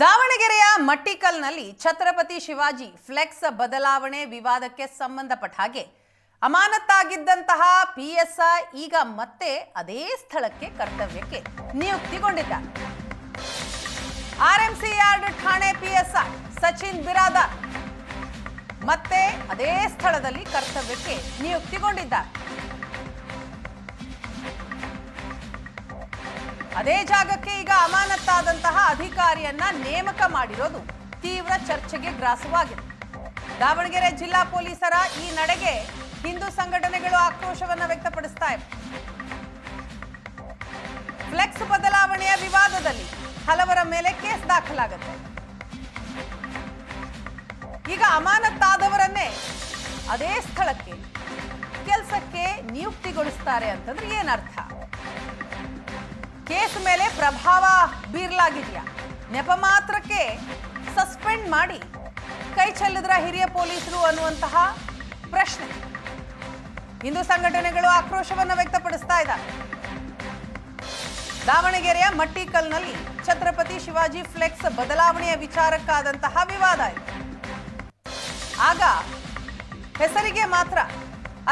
ದಾವಣಗೆರೆಯ ಮಟ್ಟಿಕಲ್ನಲ್ಲಿ ಛತ್ರಪತಿ ಶಿವಾಜಿ ಫ್ಲೆಕ್ಸ್ ಬದಲಾವಣೆ ವಿವಾದಕ್ಕೆ ಸಂಬಂಧಪಟ್ಟ ಹಾಗೆ ಅಮಾನತ್ತಾಗಿದ್ದಂತಹ ಪಿಎಸ್ಐ ಈಗ ಮತ್ತೆ ಅದೇ ಸ್ಥಳಕ್ಕೆ ಕರ್ತವ್ಯಕ್ಕೆ ನಿಯುಕ್ತಿಗೊಂಡಿದ್ದಾರೆ. ಆರ್ಎಂಸಿ ಯಾರ್ಡ್ ಠಾಣೆ ಪಿಎಸ್ಐ ಸಚಿನ್ ಬಿರಾದಾರ್ ಮತ್ತೆ ಅದೇ ಸ್ಥಳದಲ್ಲಿ ಕರ್ತವ್ಯಕ್ಕೆ ನಿಯುಕ್ತಿಗೊಂಡಿದ್ದಾರೆ. ಅದೇ ಜಾಗಕ್ಕೆ ಈಗ ಅಮಾನತ್ತಾದಂತಹ ಅಧಿಕಾರಿಯನ್ನ ನೇಮಕ ಮಾಡಿರೋದು ತೀವ್ರ ಚರ್ಚೆಗೆ ಗ್ರಾಸವಾಗಿದೆ. ದಾವಣಗೆರೆ ಜಿಲ್ಲಾ ಪೊಲೀಸರ ಈ ನಡೆಗೆ ಹಿಂದೂ ಸಂಘಟನೆಗಳು ಆಕ್ರೋಶವನ್ನ ವ್ಯಕ್ತಪಡಿಸ್ತಾ ಇವೆ. ಫ್ಲೆಕ್ಸ್ ಬದಲಾವಣೆಯ ವಿವಾದದಲ್ಲಿ ಹಲವರ ಮೇಲೆ ಕೇಸ್ ದಾಖಲಾಗುತ್ತೆ. ಈಗ ಅಮಾನತ್ತಾದವರನ್ನೇ ಅದೇ ಸ್ಥಳಕ್ಕೆ, ಕೆಲಸಕ್ಕೆ ನಿಯುಕ್ತಿಗೊಳಿಸ್ತಾರೆ ಅಂತಂದ್ರೆ ಏನರ್ಥ ಕೇಸ್ ಮೇಲೆ ಪ್ರಭಾವ ಬೀರ್ಲಾಗಿದೆಯಾ? ನೆಪ ಮಾತ್ರಕ್ಕೆ ಸಸ್ಪೆಂಡ್ ಮಾಡಿ ಕೈ ಚೆಲ್ಲಿದ್ರ ಹಿರಿಯ ಪೊಲೀಸರು ಅನ್ನುವಂತಹ ಪ್ರಶ್ನೆ. ಹಿಂದೂ ಸಂಘಟನೆಗಳು ಆಕ್ರೋಶವನ್ನು ವ್ಯಕ್ತಪಡಿಸ್ತಾ ಇದ್ದಾರೆ. ದಾವಣಗೆರೆಯ ಮಟ್ಟಿಕಲ್ನಲ್ಲಿ ಛತ್ರಪತಿ ಶಿವಾಜಿ ಫ್ಲೆಕ್ಸ್ ಬದಲಾವಣೆಯ ವಿಚಾರಕ್ಕಾದಂತಹ ವಿವಾದ ಇದೆ. ಆಗ ಹೆಸರಿಗೆ ಮಾತ್ರ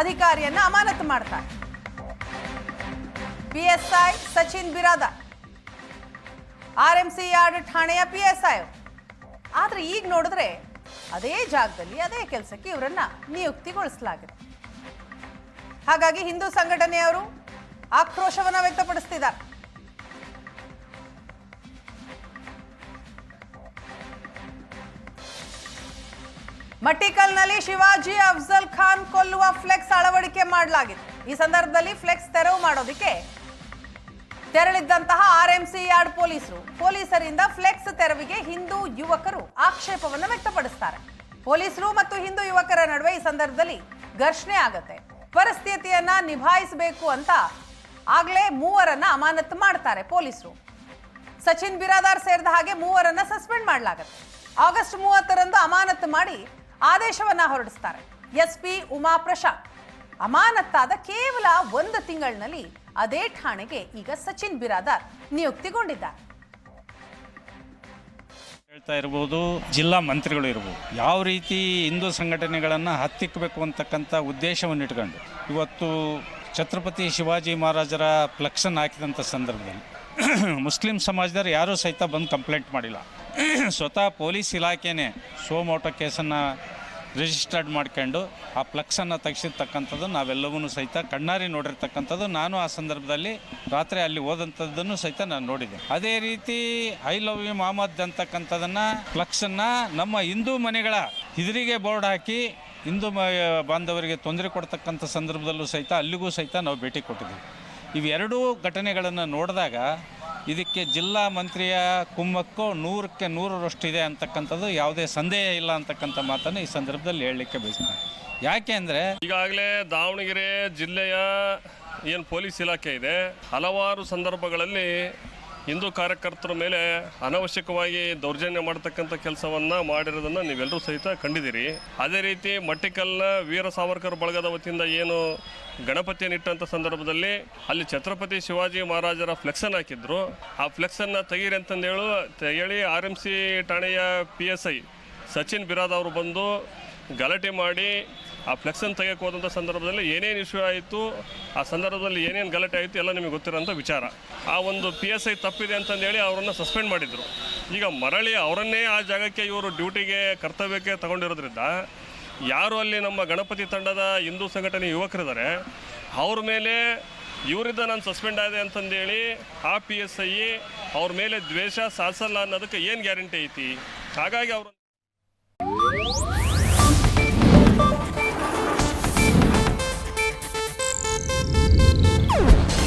ಅಧಿಕಾರಿಯನ್ನ ಅಮಾನತು ಮಾಡ್ತಾರೆ. PSI Sachin Birada RMC yard ಠಾಣೆಯ ಪಿಎಸ್ಐ ಆದ್ರೆ ಈಗ ನೋಡಿದ್ರೆ ಅದೇ ಜಾಗದಲ್ಲಿ ಅದೇ ಕೆಲಸಕ್ಕೆ ಇವರನ್ನ ನಿಯುಕ್ತಿಗೊಳಿಸಲಾಗಿದೆ. ಹಾಗಾಗಿ ಹಿಂದೂ ಸಂಘಟನೆಯವರು ಆಕ್ರೋಶವನ್ನ ವ್ಯಕ್ತಪಡಿಸ್ತಿದ್ದಾರೆ. ಮಟ್ಟಿಕಲ್ನಲ್ಲಿ ಶಿವಾಜಿ ಅಫ್ಜಲ್ ಖಾನ್ ಕೊಲ್ಲುವ ಫ್ಲೆಕ್ಸ್ ಅಳವಡಿಕೆ ಮಾಡಲಾಗಿದೆ. ಈ ಸಂದರ್ಭದಲ್ಲಿ ಫ್ಲೆಕ್ಸ್ ತೆರವು ಮಾಡೋದಕ್ಕೆ ತೆರಳಿದ್ದಂತಹ ಆರ್ಎಂಸಿ ಯಾರ್ಡ್ ಪೊಲೀಸರು. ಪೊಲೀಸರಿಂದ ಫ್ಲೆಕ್ಸ್ ತೆರವಿಗೆ ಹಿಂದೂ ಯುವಕರು ಆಕ್ಷೇಪವನ್ನು ವ್ಯಕ್ತಪಡಿಸ್ತಾರೆ. ಪೊಲೀಸರು ಮತ್ತು ಹಿಂದೂ ಯುವಕರ ನಡುವೆ ಈ ಸಂದರ್ಭದಲ್ಲಿ ಘರ್ಷಣೆ ಆಗತ್ತೆ. ಪರಿಸ್ಥಿತಿಯನ್ನ ನಿಭಾಯಿಸಬೇಕು ಅಂತ ಆಗ್ಲೇ ಮೂವರನ್ನ ಅಮಾನತ್ ಮಾಡ್ತಾರೆ ಪೊಲೀಸರು. ಸಚಿನ್ ಬಿರಾದಾರ್ ಸೇರಿದ ಹಾಗೆ ಮೂವರನ್ನ ಸಸ್ಪೆಂಡ್ ಮಾಡಲಾಗುತ್ತೆ. ಆಗಸ್ಟ್ ಮೂವತ್ತರಂದು ಅಮಾನತು ಮಾಡಿ ಆದೇಶವನ್ನ ಹೊರಡಿಸ್ತಾರೆ. ಎಸ್ಪಿ ಉಮಾ ಪ್ರಶಾಂತ್ ಅಮಾನತ್ತಾದ ಕೇವಲ ಒಂದು ತಿಂಗಳಿನಲ್ಲಿ ಅದೇ ಠಾಣೆಗೆ ಈಗ ಸಚಿನ್ ಬಿರಾದಾರ್ ನಿಯುಕ್ತಿಗೊಂಡಿದ್ದಾರೆ. ಹೇಳ್ತಾ ಇರ್ಬೋದು, ಜಿಲ್ಲಾ ಮಂತ್ರಿಗಳು ಇರ್ಬೋದು, ಯಾವ ರೀತಿ ಹಿಂದೂ ಸಂಘಟನೆಗಳನ್ನು ಹತ್ತಿಕ್ಕಬೇಕು ಅಂತಕ್ಕಂಥ ಉದ್ದೇಶವನ್ನು ಇಟ್ಕೊಂಡು ಇವತ್ತು ಛತ್ರಪತಿ ಶಿವಾಜಿ ಮಹಾರಾಜರ ಫ್ಲಕ್ಷನ್ ಹಾಕಿದಂಥ ಸಂದರ್ಭದಲ್ಲಿ ಮುಸ್ಲಿಂ ಸಮಾಜದವ್ರು ಯಾರೂ ಸಹಿತ ಬಂದು ಕಂಪ್ಲೇಂಟ್ ಮಾಡಿಲ್ಲ. ಸ್ವತಃ ಪೊಲೀಸ್ ಇಲಾಖೆನೇ ಸೋಮೋಟೋ ಕೇಸನ್ನು ರಿಜಿಸ್ಟರ್ಡ್ ಮಾಡ್ಕೊಂಡು ಆ ಫ್ಲಕ್ಸನ್ನು ತೆಗೆಸಿರ್ತಕ್ಕಂಥದ್ದು ನಾವೆಲ್ಲವೂ ಸಹಿತ ಕಣ್ಣಾರಿ ನೋಡಿರ್ತಕ್ಕಂಥದ್ದು ನಾನು ಆ ಸಂದರ್ಭದಲ್ಲಿ ರಾತ್ರಿ ಅಲ್ಲಿ ಹೋದಂಥದ್ದನ್ನು ಸಹಿತ ನಾನು ನೋಡಿದೆ. ಅದೇ ರೀತಿ ಐ ಲವ್ ಯು ಮೊಹಮ್ಮದ್ ಅಂತಕ್ಕಂಥದ್ದನ್ನು ಫ್ಲಕ್ಸನ್ನು ನಮ್ಮ ಹಿಂದೂ ಮನೆಗಳ ಹಿದಿರಿಗೆ ಬೋರ್ಡ್ ಹಾಕಿ ಹಿಂದೂ ಬಾಂಧವರಿಗೆ ತೊಂದರೆ ಕೊಡ್ತಕ್ಕಂಥ ಸಂದರ್ಭದಲ್ಲೂ ಸಹಿತ ಅಲ್ಲಿಗೂ ಸಹಿತ ನಾವು ಭೇಟಿ ಕೊಟ್ಟಿದ್ದೀವಿ. ಇವೆರಡೂ ಘಟನೆಗಳನ್ನು ನೋಡಿದಾಗ ಇದಕ್ಕೆ ಜಿಲ್ಲಾ ಮಂತ್ರಿಯ ಕುಮ್ಮಕ್ಕು ನೂರಕ್ಕೆ ನೂರರಷ್ಟಿದೆ ಅಂತಕ್ಕಂಥದ್ದು ಯಾವುದೇ ಸಂದೇಹ ಇಲ್ಲ ಅಂತಕ್ಕಂಥ ಮಾತನ್ನು ಈ ಸಂದರ್ಭದಲ್ಲಿ ಹೇಳಲಿಕ್ಕೆ ಬಯಸ್ತೀನಿ. ಯಾಕೆ ಅಂದರೆ ಈಗಾಗಲೇ ದಾವಣಗೆರೆ ಜಿಲ್ಲೆಯ ಏನು ಪೊಲೀಸ್ ಇಲಾಖೆ ಇದೆ, ಹಲವಾರು ಸಂದರ್ಭಗಳಲ್ಲಿ ಹಿಂದೂ ಕಾರ್ಯಕರ್ತರ ಮೇಲೆ ಅನವಶ್ಯಕವಾಗಿ ದೌರ್ಜನ್ಯ ಮಾಡತಕ್ಕಂಥ ಕೆಲಸವನ್ನು ಮಾಡಿರೋದನ್ನು ನೀವೆಲ್ಲರೂ ಸಹಿತ ಕಂಡಿದ್ದೀರಿ. ಅದೇ ರೀತಿ ಮಟ್ಟಿಕಲ್ನ ವೀರ ಸಾವರ್ಕರ್ ಬಳಗದ ವತಿಯಿಂದ ಏನು ಗಣಪತಿಯನ್ನು ಇಟ್ಟಂಥ ಸಂದರ್ಭದಲ್ಲಿ ಅಲ್ಲಿ ಛತ್ರಪತಿ ಶಿವಾಜಿ ಮಹಾರಾಜರ ಫ್ಲೆಕ್ಸನ್ನು ಹಾಕಿದ್ರು. ಆ ಫ್ಲೆಕ್ಸನ್ನು ತೆಗೀರಿ ಅಂತಂದೇಳು ಹೇಳಿ ಆರ್ ಎಂ ಸಿ ಠಾಣೆಯ P S I Sachin Birad ಅವರು ಬಂದು ಗಲಾಟೆ ಮಾಡಿ ಆ ಫ್ಲೆಕ್ಸನ್ನು ತೆಗೆಯಕ್ಕೆ ಹೋದಂಥ ಸಂದರ್ಭದಲ್ಲಿ ಏನೇನು ಇಶ್ಯೂ ಆಯಿತು, ಆ ಸಂದರ್ಭದಲ್ಲಿ ಏನೇನು ಗಲಾಟೆ ಆಯಿತು ಎಲ್ಲ ನಿಮಗೆ ಗೊತ್ತಿರೋಂಥ ವಿಚಾರ. ಆ ಒಂದು ಪಿ ಎಸ್ ಐ ತಪ್ಪಿದೆ ಅಂತಂದೇಳಿ ಅವರನ್ನು ಸಸ್ಪೆಂಡ್ ಮಾಡಿದರು. ಈಗ ಮರಳಿ ಅವರನ್ನೇ ಆ ಜಾಗಕ್ಕೆ ಇವರು ಡ್ಯೂಟಿಗೆ ಕರ್ತವ್ಯಕ್ಕೆ ತಗೊಂಡಿರೋದ್ರಿಂದ ಯಾರು ಅಲ್ಲಿ ನಮ್ಮ ಗಣಪತಿ ತಂಡದ ಹಿಂದೂ ಸಂಘಟನೆ ಯುವಕರಿದ್ದಾರೆ, ಅವ್ರ ಮೇಲೆ ಇವರಿಂದ ನಾನು ಸಸ್ಪೆಂಡ್ ಆದೆ ಅಂತಂದೇಳಿ ಆ ಪಿ ಎಸ್ ಐ ಅವ್ರ ಮೇಲೆ ದ್ವೇಷ ಸಾಧಿಸಲ್ಲ ಅನ್ನೋದಕ್ಕೆ ಏನು ಗ್ಯಾರಂಟಿ ಐತಿ? ಹಾಗಾಗಿ ಅವರು